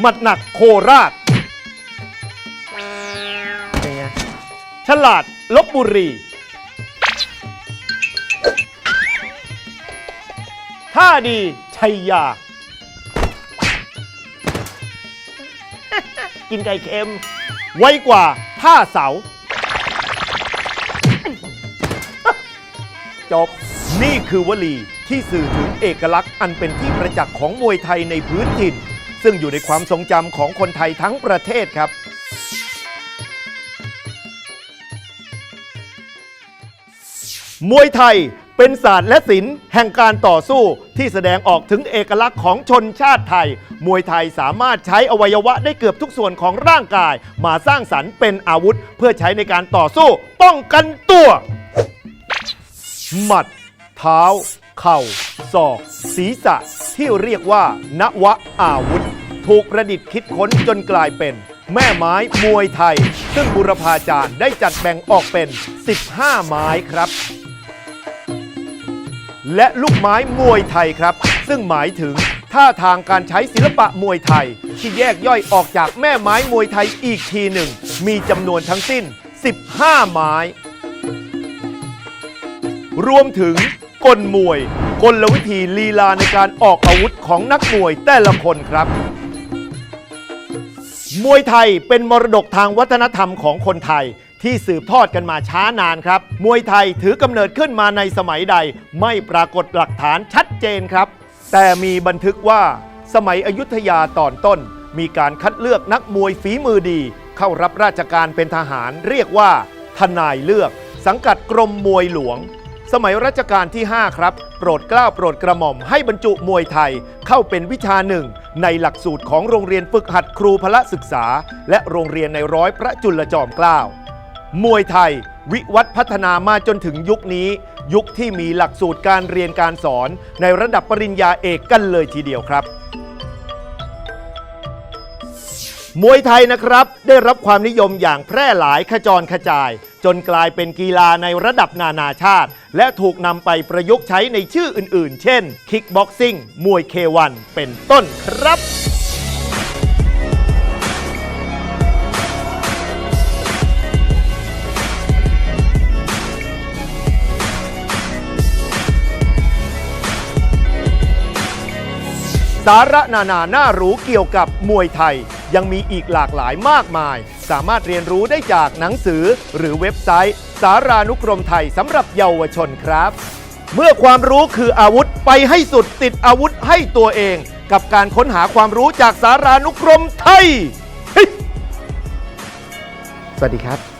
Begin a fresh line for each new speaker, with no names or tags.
หมัดหนักโคราช เป็นไงฉลาดลบบุรี ท่าดีชัยยา กินไก่เค็ม ไวกว่าท่าเสา จบ นี่คือวลีที่สื่อถึงเอกลักษณ์อันเป็นที่ประจักษ์ของมวยไทยในพื้นถิ่น ซึ่งอยู่ในความทรงจำของคนไทยทั้งประเทศครับ มวยไทยเป็นศาสตร์และศิลป์แห่งการต่อสู้ที่แสดงออกถึงเอกลักษณ์ของชนชาติไทย มวยไทยสามารถใช้อวัยวะได้เกือบทุกส่วนของร่างกาย มาสร้างสรรค์เป็นอาวุธ เพื่อใช้ในการต่อสู้ ป้องกันตัว หมัด เท้า เข่าศอก ศีรษะ ที่เรียกว่านวะอาวุธ ถูกประดิษฐ์คิดค้นจนกลายเป็น แม่ไม้มวยไทย ซึ่งบุรพาจารย์ได้จัดแบ่งออกเป็น 15 ไม้ครับ และลูกไม้มวยไทยครับ ซึ่งหมายถึงท่าทางการใช้ศิลปะมวยไทย ที่แยกย่อยออกจากแม่ไม้มวยไทยอีกทีหนึ่ง มีจำนวนทั้งสิ้น 15 ไม้ รวมถึงกลมวย กลวิธีลีลาในการออกอาวุธของนักมวยแต่ละคนครับ มวยไทยเป็นมรดกทางวัฒนธรรมของคนไทยที่สืบทอดกันมาช้านานครับ มวยไทยถือกำเนิดขึ้นมาในสมัยใด ไม่ปรากฏหลักฐานชัดเจนครับ แต่มีบันทึกว่าสมัยอยุธยาตอนต้น มีการคัดเลือกนักมวยฝีมือดี เข้ารับราชการเป็นทหารเรียกว่า ทนายเลือก สังกัดกรมมวยหลวง สมัยรัชกาลที่ 5 ครับ โปรดเกล้าโปรดกระหม่อมให้บรรจุมวยไทยเข้าเป็นวิชาหนึ่ง ในหลักสูตรของโรงเรียนฝึกหัดครูพละศึกษา และโรงเรียนในร้อยพระจุลจอมเกล้ามวยไทย วิวัฒน์พัฒนามาจนถึงยุคนี้ ยุคที่มีหลักสูตรการเรียนการสอน ในระดับปริญญาเอกกันเลยทีเดียวครับมวยไทยนะครับได้รับความนิยมอย่างแพร่หลายขจรขจาย จนกลายเป็นกีฬาในระดับนานาชาติ และถูกนำไปประยุกต์ใช้ในชื่ออื่นๆ เช่น คิกบ็อกซิ่ง มวยเควันเป็นต้นครับ สาระนานาน่ารู้เกี่ยวกับมวยไทย ยังมีอีกหลากหลายมากมาย สามารถเรียนรู้ได้จากหนังสือหรือเว็บไซต์ สารานุกรมไทยสำหรับเยาวชนครับ เมื่อความรู้คืออาวุธไปให้สุดติดอาวุธให้ตัวเอง กับการค้นหาความรู้จากสารานุกรมไทยเฮ้ยสวัสดีครับ